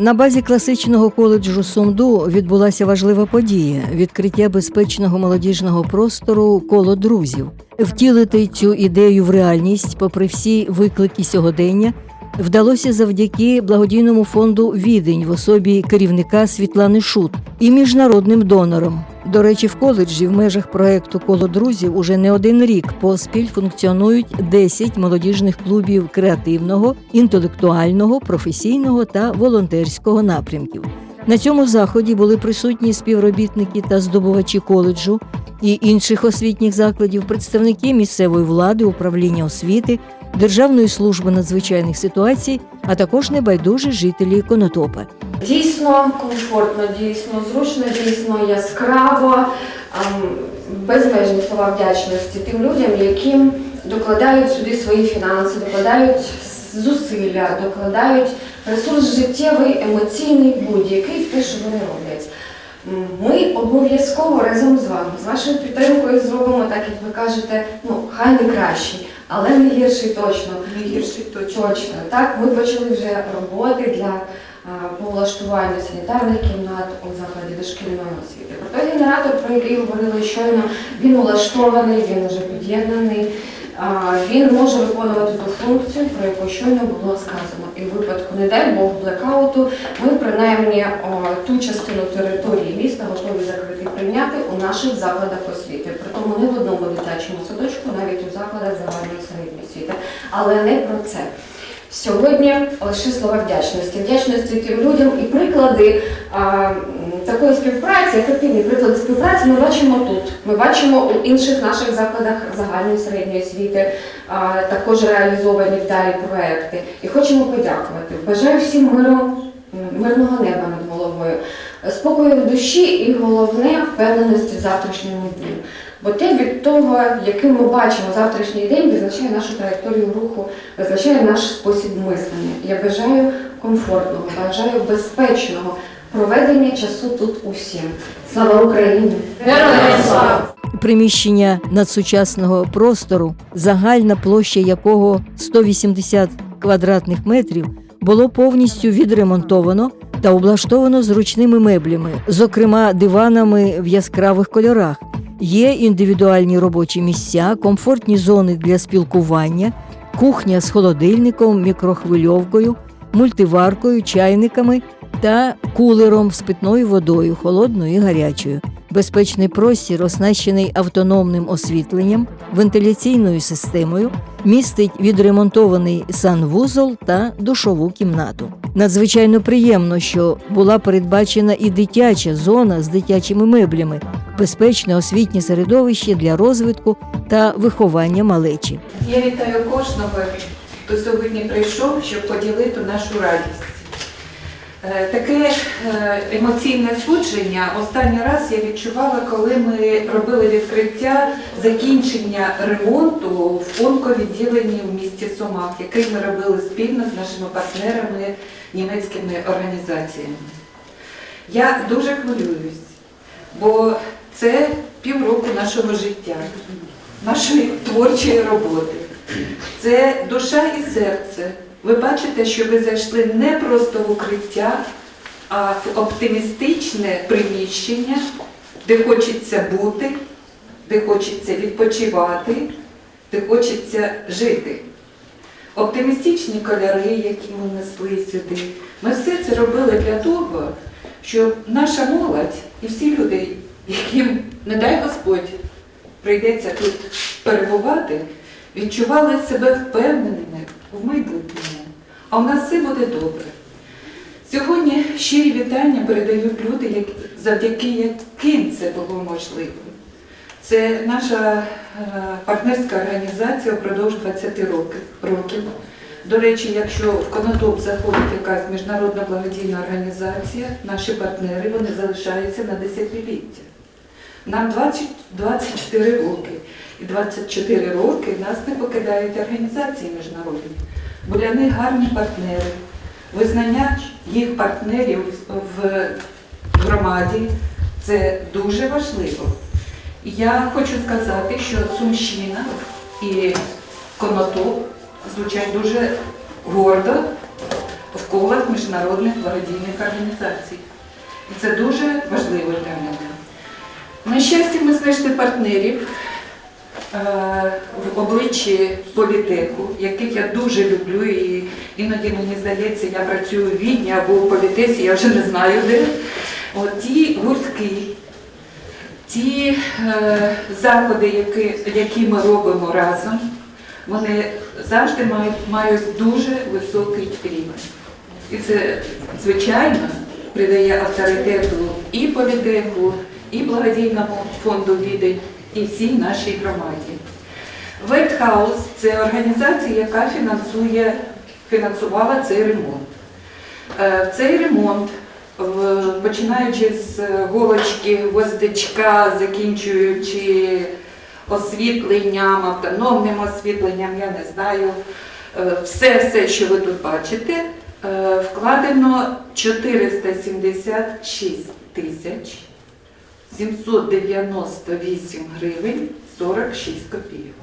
На базі класичного коледжу Сумду відбулася важлива подія відкриття безпечного молодіжного простору коло друзів. Втілити цю ідею в реальність, попри всі виклики сьогодення, вдалося завдяки благодійному фонду Відень в особі керівника Світлани Шут і міжнародним донорам. До речі, в коледжі в межах проекту Коло друзів уже не один рік поспіль функціонують 10 молодіжних клубів креативного, інтелектуального, професійного та волонтерського напрямків. На цьому заході були присутні співробітники та здобувачі коледжу і інших освітніх закладів, представники місцевої влади, управління освіти, Державної служби надзвичайних ситуацій, а також небайдужі жителі Конотопа. Дійсно комфортно, дійсно зручно, дійсно яскраво, ем, безмежні слова вдячності тим людям, які докладають сюди свої фінанси, докладають зусилля, докладають ресурс життєвий, емоційний, будь-який в те, що вони роблять. Ми обов'язково разом з вами, з вашою підтримкою зробимо так, як ви кажете, ну хай не кращий, але не гірший точно. Не гірший точно. Точно, так, ми почали вже роботи для по влаштуванню санітарних кімнат у закладі дошкільної освіти. Про той генератор, про який говорили щойно, він улаштований, він вже під'єднаний. Він може виконувати ту функцію, про яку щойно було сказано. І в випадку, не дай Бог, блекауту, ми принаймні ту частину території міста готові закрити прийняти у наших закладах освіти. Притому не в одному дитячому садочку, навіть у закладах загальної середньої освіти. Але не про це. Сьогодні лише слова вдячності. Вдячності тим людям і приклади а, такої співпраці, ефективні приклади співпраці ми бачимо тут. Ми бачимо у інших наших закладах загальної середньої освіти, а, також реалізовані вдалі проекти. І хочемо подякувати. Бажаю всім миру, мирного неба над головою, спокою в душі і головне впевненості в завтрашньому дні. Бо те від того, яким ми бачимо завтрашній день, визначає нашу траєкторію руху, визначає наш спосіб мислення. Я бажаю комфортного, бажаю безпечного проведення часу тут усім. Слава Україні! Героям слава! Приміщення надсучасного простору, загальна площа якого 180 квадратних метрів, було повністю відремонтовано та облаштовано зручними меблями, зокрема диванами в яскравих кольорах. Є індивідуальні робочі місця, комфортні зони для спілкування, кухня з холодильником, мікрохвильовкою, мультиваркою, чайниками та кулером з питною водою, холодною і гарячою. Безпечний простір, оснащений автономним освітленням, вентиляційною системою, містить відремонтований санвузол та душову кімнату. Надзвичайно приємно, що була передбачена і дитяча зона з дитячими меблями, безпечне освітнє середовище для розвитку та виховання малечі. Я вітаю кожного, хто сьогодні прийшов, щоб поділити нашу радість. Е, Таке е, емоційне судження останній раз я відчувала, коли ми робили відкриття закінчення ремонту в онковідділенні в місті Сумах, який ми робили спільно з нашими партнерами, німецькими організаціями. Я дуже хвилююсь, бо це півроку нашого життя, нашої творчої роботи. Це душа і серце. Ви бачите, що ви зайшли не просто в укриття, а в оптимістичне приміщення, де хочеться бути, де хочеться відпочивати, де хочеться жити. Оптимістичні кольори, які ми несли сюди. Ми все це робили для того, щоб наша молодь і всі люди, яким, не дай Господь, прийдеться тут перебувати, відчували себе впевненими в майбутньому. А у нас все буде добре. Сьогодні щирі вітання передають люди, завдяки яким це було можливо. Це наша е, партнерська організація впродовж 20 років. До речі, якщо в Конотоп заходить якась міжнародна благодійна організація, наші партнери вони залишаються на десятиліття. Нам 20, 24 роки. І 24 роки нас не покидають організації міжнародні. Бо для них гарні партнери. Визнання їх партнерів в громаді це дуже важливо. Я хочу сказати, що Сумщина і Конотоп звучать дуже гордо, в колах міжнародних благодійних організацій. І це дуже важливо для мене. На щастя, ми знайшли партнерів е, в обличчі політеху, яких я дуже люблю, і іноді мені здається, я працюю в Відні або в політесі, я вже не знаю де. От ті гуртки, ті е, заходи, які, які ми робимо разом, вони завжди мають, мають дуже високий рівень. І це, звичайно, придає авторитету і політеху, і благодійному фонду Відень, і всій нашій громаді. Вейтхаус це організація, яка фінансує, фінансувала цей ремонт. Е, Цей ремонт, починаючи з голочки, гвоздичка, закінчуючи освітленням, автономним освітленням, я не знаю, е, все, все, що ви тут бачите, е, вкладено 476 тисяч 798 гривень 46 копійок.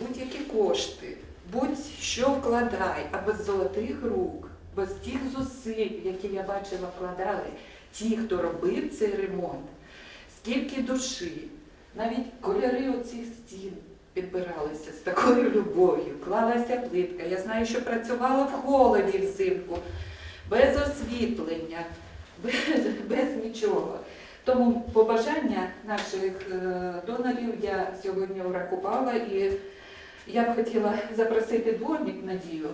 Будь-які кошти, будь-що вкладай, а без золотих рук, без тих зусиль, які я бачила, вкладали ті, хто робив цей ремонт, скільки душі, навіть кольори оцих стін підбиралися з такою любов'ю, клалася плитка. Я знаю, що працювала в холоді взимку, без освітлення, без, без нічого. Тому побажання наших е, донорів я сьогодні врахувала і я б хотіла запросити дворник Надію.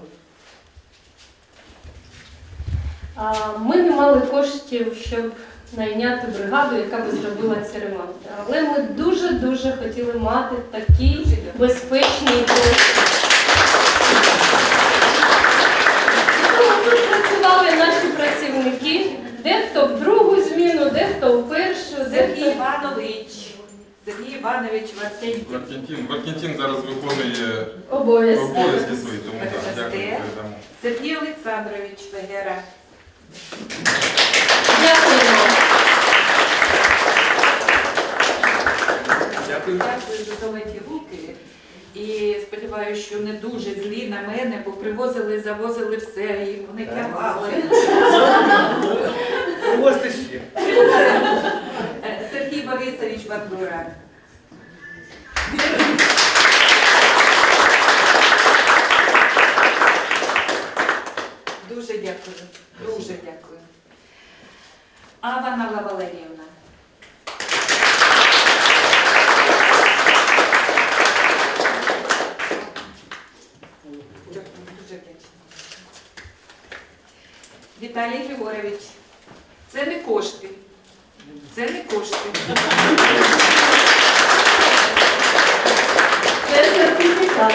Ми не мали коштів, щоб найняти бригаду, яка би зробила ці ремонти. Але ми дуже-дуже хотіли мати такі безпечні кошти. Тому тут працювали наші працівники, дехто в другу зміну, дехто в першу, Сергій дехто Іванович. Сергій Іванович Вартеньків. Варкентін, Варкентін зараз виконує обов'язки. обов'язки свої, тому так, Дякую. дякую передамо. Сергій Олександрович Вегера. Дякуємо. Дякую. Дякую за золоті руки. І сподіваюся, що не дуже злі на мене, бо привозили, завозили все, і вони тягали. Привозьте ще. Сергій Борисович Бандура. Дуже дякую. Дуже дякую. Авана Валеріївна. Дякую, дуже вдячна. Віталій Григорович. Це не кошти. Це не кошти. Це сертифікат.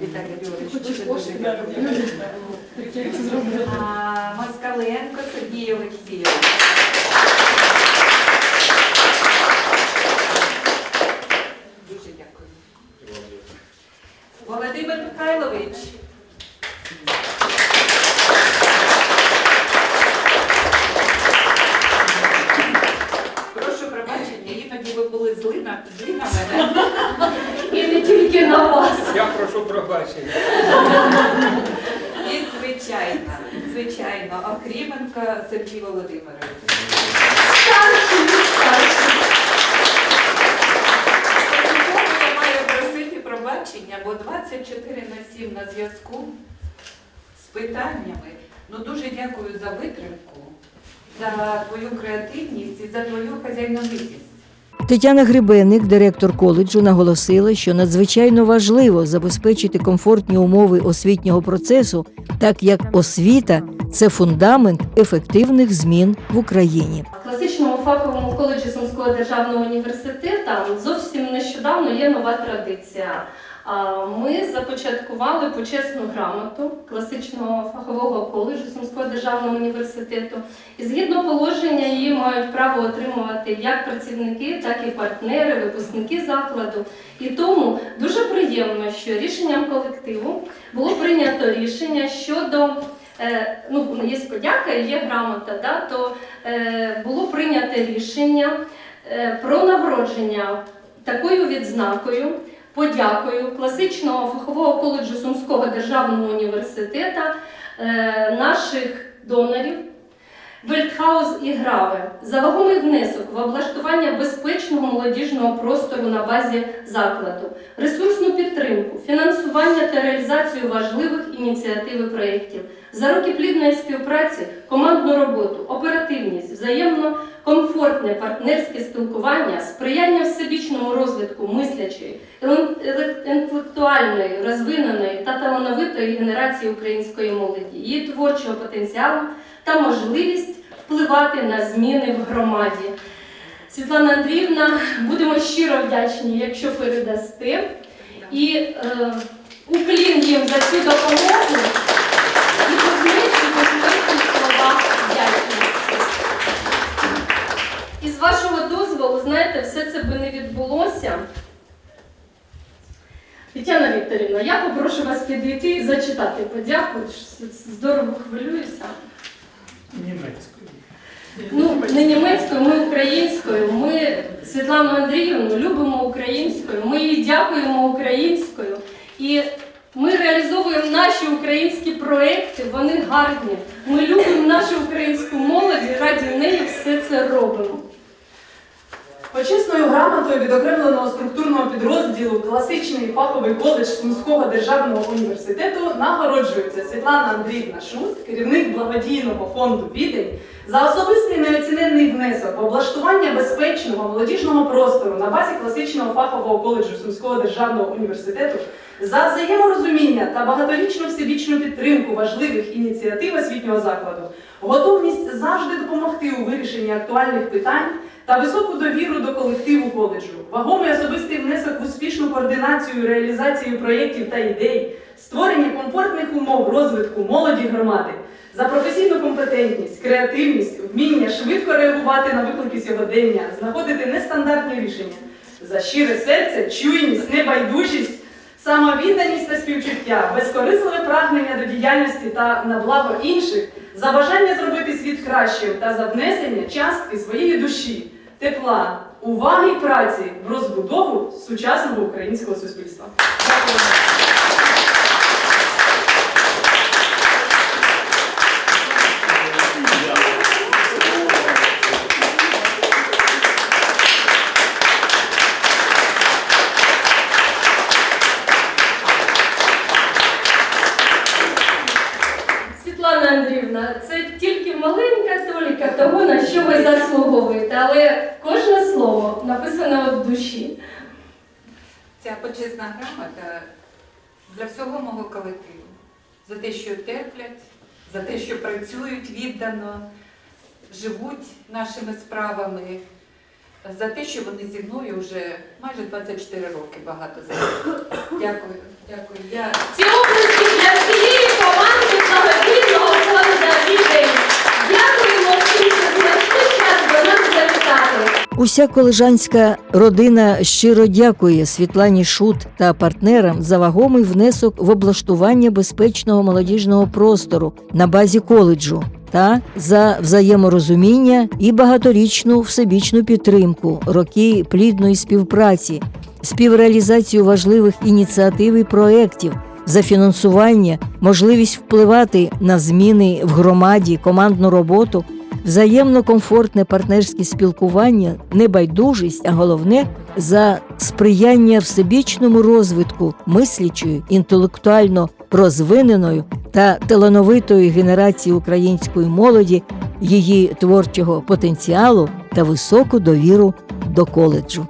Віталій Григорович, дуже дуже Москаленко Сергій Олексійович. Дуже дякую. Володимир Михайлович. Прошу. І звичайно, звичайно, Охріменко Сергій Володимирович. Старший, старший. Я маю просити пробачення, бо 24 на 7 на зв'язку з питаннями. Ну дуже дякую за витримку, за твою креативність і за твою хазяйновитість. Тетяна Грибенник, директор коледжу, наголосила, що надзвичайно важливо забезпечити комфортні умови освітнього процесу, так як освіта це фундамент ефективних змін в Україні. Класичному фаховому коледжі Сумського державного університету зовсім нещодавно є нова традиція. Ми започаткували почесну грамоту класичного фахового коледжу Сумського державного університету. І згідно положення її мають право отримувати як працівники, так і партнери, випускники закладу. І тому дуже приємно, що рішенням колективу було прийнято рішення щодо е, ну, є подяка є грамота, да, то е, було прийнято рішення е, про нагородження такою відзнакою подякою класичного фахового коледжу Сумського державного університету е, наших донорів. Вельтхаус і Граве за вагомий внесок в облаштування безпечного молодіжного простору на базі закладу, ресурсну підтримку, фінансування та реалізацію важливих ініціатив і проєктів, за роки плідної співпраці, командну роботу, оперативність, взаємно комфортне партнерське спілкування, сприяння всебічному розвитку мислячої, інтелектуальної, розвиненої та талановитої генерації української молоді, її творчого потенціалу та можливість впливати на зміни в громаді. Світлана Андріївна, будемо щиро вдячні, якщо передасте. І е, уклін їм за цю допомогу і посмішні, посмішні слова вдячності. І з вашого дозволу, знаєте, все це би не відбулося. Тетяна Вікторівна, я попрошу вас підійти і зачитати подяку. Здорово хвилююся. Німецькою. Ну, не німецькою, ми українською. Ми Світлану Андріївну любимо українською. Ми їй дякуємо українською. І ми реалізовуємо наші українські проекти, вони гарні. Ми любимо нашу українську молодь і раді неї все це робимо. Почесною грамотою відокремленого структурного підрозділу класичний фаховий коледж Сумського державного університету нагороджується Світлана Андріївна Шут, керівник благодійного фонду Відень, за особистий неоціненний внесок в облаштування безпечного молодіжного простору на базі класичного фахового коледжу Сумського державного університету, за взаєморозуміння та багаторічну всебічну підтримку важливих ініціатив освітнього закладу, готовність завжди допомогти у вирішенні актуальних питань та високу довіру до колективу коледжу, вагомий особистий внесок в успішну координацію і реалізацію проєктів та ідей, створення комфортних умов розвитку молоді громади, за професійну компетентність, креативність, вміння швидко реагувати на виклики сьогодення, знаходити нестандартні рішення, за щире серце, чуйність, небайдужість, самовідданість та співчуття, безкорисливе прагнення до діяльності та на благо інших, за бажання зробити світ кращим та за внесення частки своєї душі, тепла, уваги праці в розбудову сучасного українського суспільства. Дякую. Маленька того, на що ви заслуговуєте, але кожне слово написане від душі. Ця почесна грамота для всього мого колективу. За те, що терплять, за те, що працюють віддано, живуть нашими справами, за те, що вони зі мною вже майже 24 роки багато знають. Дякую, дякую. Я Ці оплески для всієї команди благодійного фонду «Відень». Дякуємо всім, що знайшли час до нас завітати. Уся колежанська родина щиро дякує Світлані Шут та партнерам за вагомий внесок в облаштування безпечного молодіжного простору на базі коледжу та за взаєморозуміння і багаторічну всебічну підтримку, роки плідної співпраці, співреалізацію важливих ініціатив і проєктів, за фінансування, можливість впливати на зміни в громаді, командну роботу взаємно комфортне партнерське спілкування, небайдужість, а головне за сприяння всебічному розвитку мислячої, інтелектуально розвиненої та талановитої генерації української молоді, її творчого потенціалу та високу довіру до коледжу.